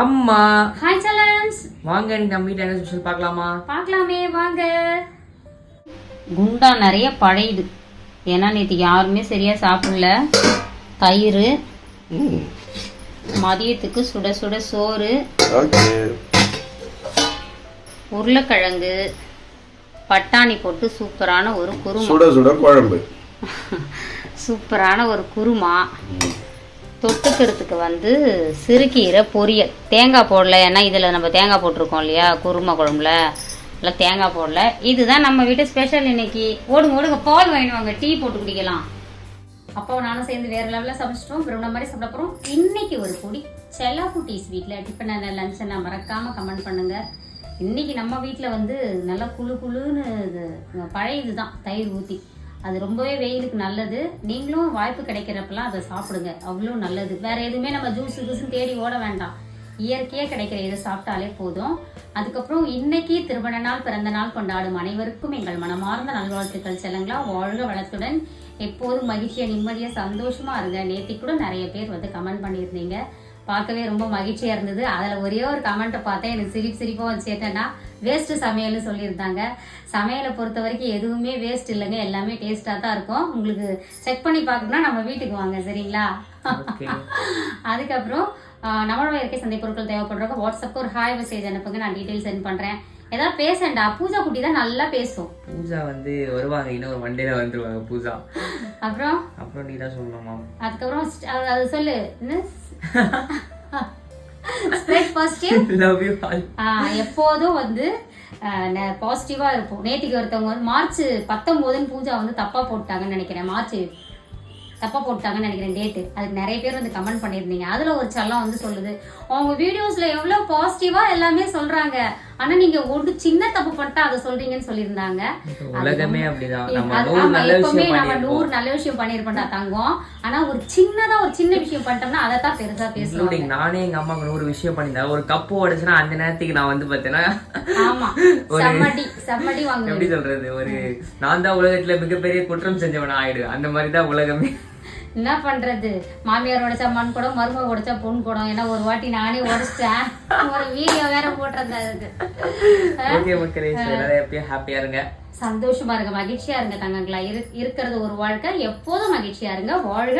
அம்மா. ஹாய் சலன்ஸ் வாங்க இன்னைக்கு நம்ம வீட்டில் என்ன ஸ்பெஷல் பார்க்கலாமா? பார்க்கலாமே வாங்க. குண்டா நிறைய பழையுது. ஏன்னா நேற்று யாருமே சரியா சாப்பிடல. தயிர் மதியத்துக்கு சுட சுட சோறு ஓகே. உருளைக்கிழங்கு பட்டாணி போட்டு சூப்பரான ஒரு குருமா. சுட சுட குழம்பு. சூப்பரான ஒரு குருமா. தொட்டுக்கிறதுக்கு வந்து சிறுகீரை பொரியல். தேங்காய் போடல ஏன்னா இதில் நம்ம தேங்காய் போட்டிருக்கோம் இல்லையா? குருமா குழம்புல. இல்லை தேங்காய் போடல. இதுதான் நம்ம வீட்டு ஸ்பெஷல் இன்னைக்கு. ஓடுங்க ஓடுங்க. பால் வாங்கிடுவாங்க டீ போட்டு குடிக்கலாம். அப்போ நானும் சேர்ந்து வேற லெவலில் சமைச்சிட்டோம். விரும்ப மாதிரி சாப்பிட போகிறோம் இன்னைக்கு ஒரு பொடி செல்லா குட்டீஸ் வீட்டில் டிஃபன் என்ன லஞ்ச் நான் மறக்காமல் கமெண்ட் பண்ணுங்க. இன்னைக்கு நம்ம வீட்டில் வந்து நல்லா குளு குளுன்னு இது பழைய இதுதான். தயிர் ஊற்றி அது ரொம்பவே வெயிலுக்கு நல்லது. நீங்களும் வாய்ப்பு கிடைக்கிறப்பெல்லாம் அதை சாப்பிடுங்க. அவ்வளோ நல்லது. வேற எதுவுமே நம்ம ஜூஸ் ஜூஸ்ன்னு தேடி ஓட வேண்டாம். இயற்கையாக கிடைக்கிற இதை சாப்பிட்டாலே போதும். அதுக்கப்புறம் இன்னைக்கு திருமண நாள் பிறந்த நாள் கொண்டாடும் அனைவருக்கும் எங்கள் மனமார்ந்த நல்வாழ்த்துக்கள் செல்லுங்களா. வாழ்க வளத்துடன். எப்போதும் மகிழ்ச்சியாக நிம்மதியாக சந்தோஷமா இருங்க. நேத்தி கூட நிறைய பேர் வந்து கமெண்ட் பண்ணியிருந்தீங்க. பார்க்கவே ரொம்ப மகிழ்ச்சியா இருந்தது. அதுல ஒரே ஒரு கமெண்ட்டை பார்த்தேன். எனக்கு சிரிப்பு சிரிப்பா வந்து என்னன்னா வேஸ்ட் சமையல்னு சொல்லியிருந்தாங்க. சமையலை பொறுத்த வரைக்கும் எதுவுமே வேஸ்ட் இல்லைங்க. எல்லாமே டேஸ்டா தான் இருக்கும். உங்களுக்கு செக் பண்ணி பார்க்கணும்னா நம்ம வீட்டுக்கு வாங்க சரிங்களா? அதுக்கப்புறம் நம்மளோட இயற்கை சந்தை பொருட்கள் தேவைப்படுறவங்க வாட்ஸ்அப்க்கு ஒரு ஹாய் மெசேஜ் அனுப்புங்க. நான் டீட்டெயில் சென்ட் பண்றேன். ஏதாவது பேசண்டா? பூஜா குட்டி தான் நல்லா பேசும். பூஜா வந்து வருவாங்க. இன்னும் ஒரு மண்டேல வந்துருவாங்க பூஜா. அப்புறம்? அப்புறம் நீ தான் சொல்லணுமா அதுக்கப்புறம் அது சொல்லு. Spread positive love you all எப்போதும் வந்து பாசிட்டிவா இருப்போம். நேத்திக்கு ஒருத்தவங்க வந்து மார்ச் பத்தொன்பதுன்னு பூஜா வந்து தப்பா போட்டாங்கன்னு நினைக்கிறேன். மார்ச் தப்பா போட்டாங்கன்னு நினைக்கிறேன் டேட்டு அதுக்கு நிறைய பேர் வந்து கமெண்ட் பண்ணியிருந்தீங்க. அதுல ஒரு சல்லம் வந்து சொல்லுது அவங்க வீடியோஸ்ல எவ்வளவு பாசிட்டிவா எல்லாமே சொல்றாங்க. ஆனா நீங்க ஒரு சின்ன தப்பு பண்ணிட்டா அதை சொல்றீங்கன்னு சொல்லியிருந்தாங்க. உலகமே எப்பவுமே நம்ம நூறு நல்ல விஷயம் பண்ணிருப்போம்டா தங்கம். ஆனா ஒரு சின்னதா ஒரு சின்ன விஷயம் பண்ணிட்டோம்னா அதை தான் பெருசா இன்க்ளூடிங் நானே எங்க அம்மாக்கு நூறு விஷயம் பண்ணியிருந்தேன். ஒரு கப்பு உடைச்சுன்னா அந்த நேரத்துக்கு நான் வந்து பார்த்தேன்னா ஆமா. செம்மடி செம்மடி வாங்குவேன் எப்படி சொல்றது? ஒரு நான் தான் உலகத்துல மிகப்பெரிய குற்றம் செஞ்சவன் ஆயிடுவேன் அந்த மாதிரி தான் உலகமே. என்ன பண்றது? மாமியார் உடைச்சா மண் குடம் மருமக உடைச்சா பொன் குடம் ஏன்னா ஒரு வாட்டி நானே உடைச்சிட்டேன். ஒரு வீடியோ வேற போட்டிருந்தேன் அதுக்கு. ஹாப்பியா இருங்க. சந்தோஷமா இருங்க மகிழ்ச்சியா இருங்க தங்கங்களா. இரு இருக்கிறது ஒரு வாழ்க்கை எப்போதும் மகிழ்ச்சியா இருங்க. வாழ்க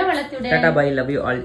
யூ ஆல்